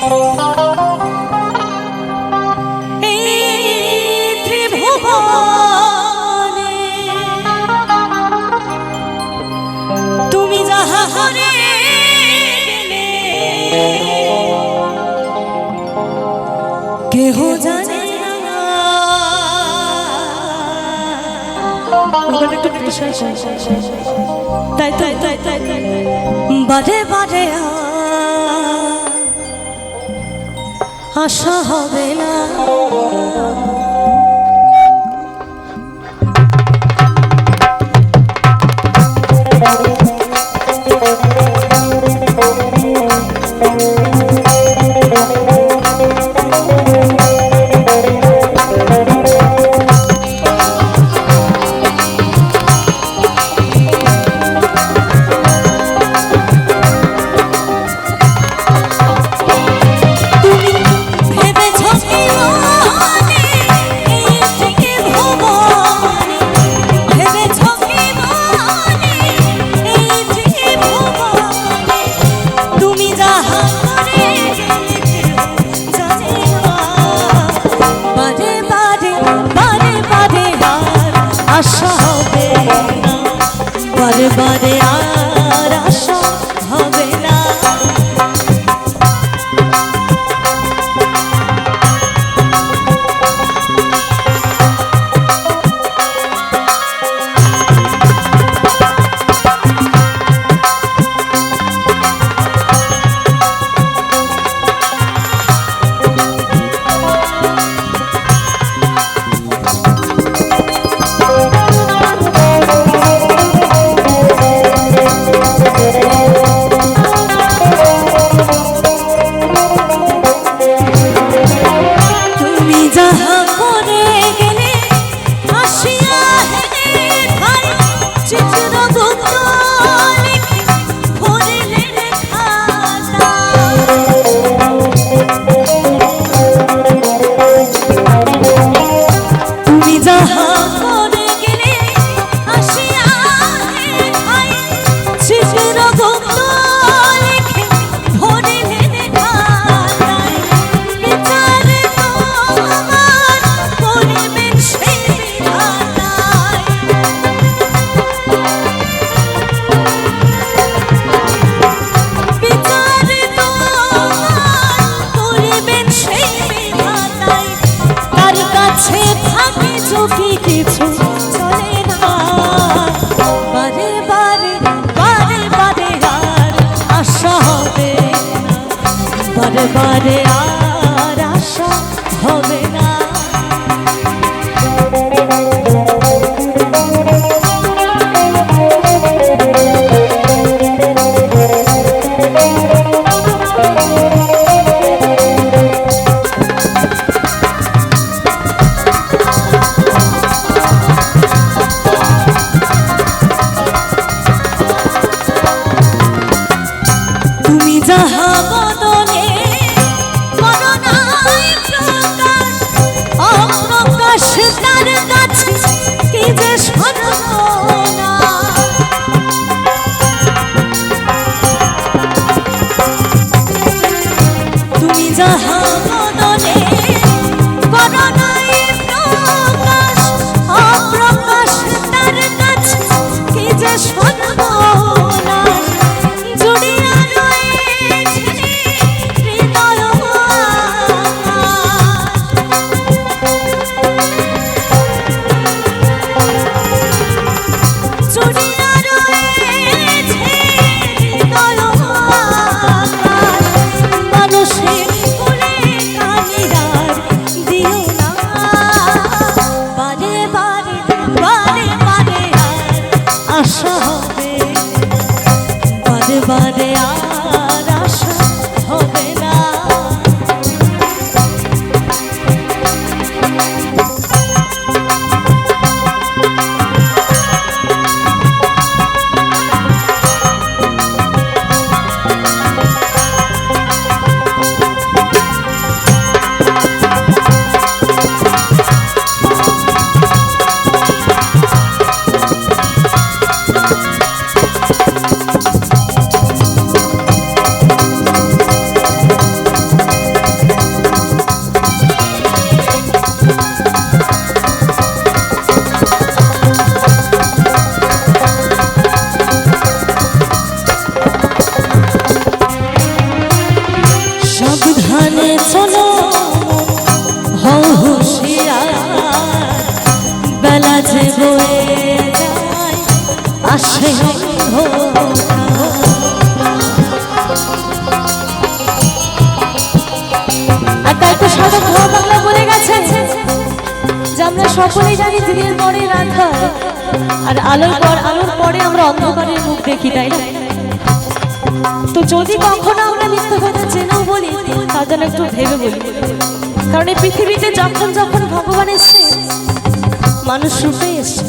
কেহ জানে তাই তাই তাই তাই বাজে বাজে আ আশা হবে না। বারে বারে আ আসে আর তাই তো সারা ঘোড়া বাংলা বলে গেছে, যে আমরা সকলেই জানি দিনের পরে রাত আর আলোর পর আলোর পরে আমরা অন্ধকারের মুখ দেখি, তাই না? তো যদি কখনো আমরা মিথ্যা কথা চেনাও বলি, তা যেন একটু ভেবে বলি। কারণ এই পৃথিবীতে যখন যখন ভগবান এসছে, মানুষ রূপে এসছে।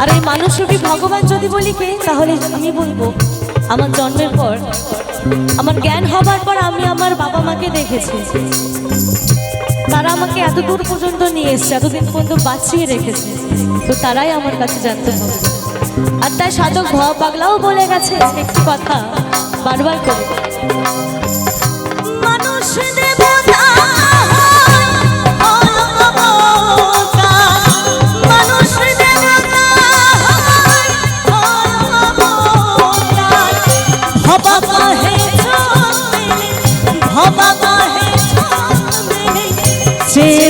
আর এই মানুষ রূপী ভগবান যদি বলি কে, তাহলে আমি বলব, আমার জন্মের পর, আমার জ্ঞান হবার পর আমি আমার বাবা মাকে দেখেছি। তারা আমাকে এত দূর পর্যন্ত নিয়ে এসছে, এতদিন পর্যন্ত বাঁচিয়ে রেখেছে। তো তারাই আমার কাছে জানতে হবে। আর তাই সাধক ভ পাগলাও বলে গেছে একটি কথা, বারবার করে।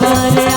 বারে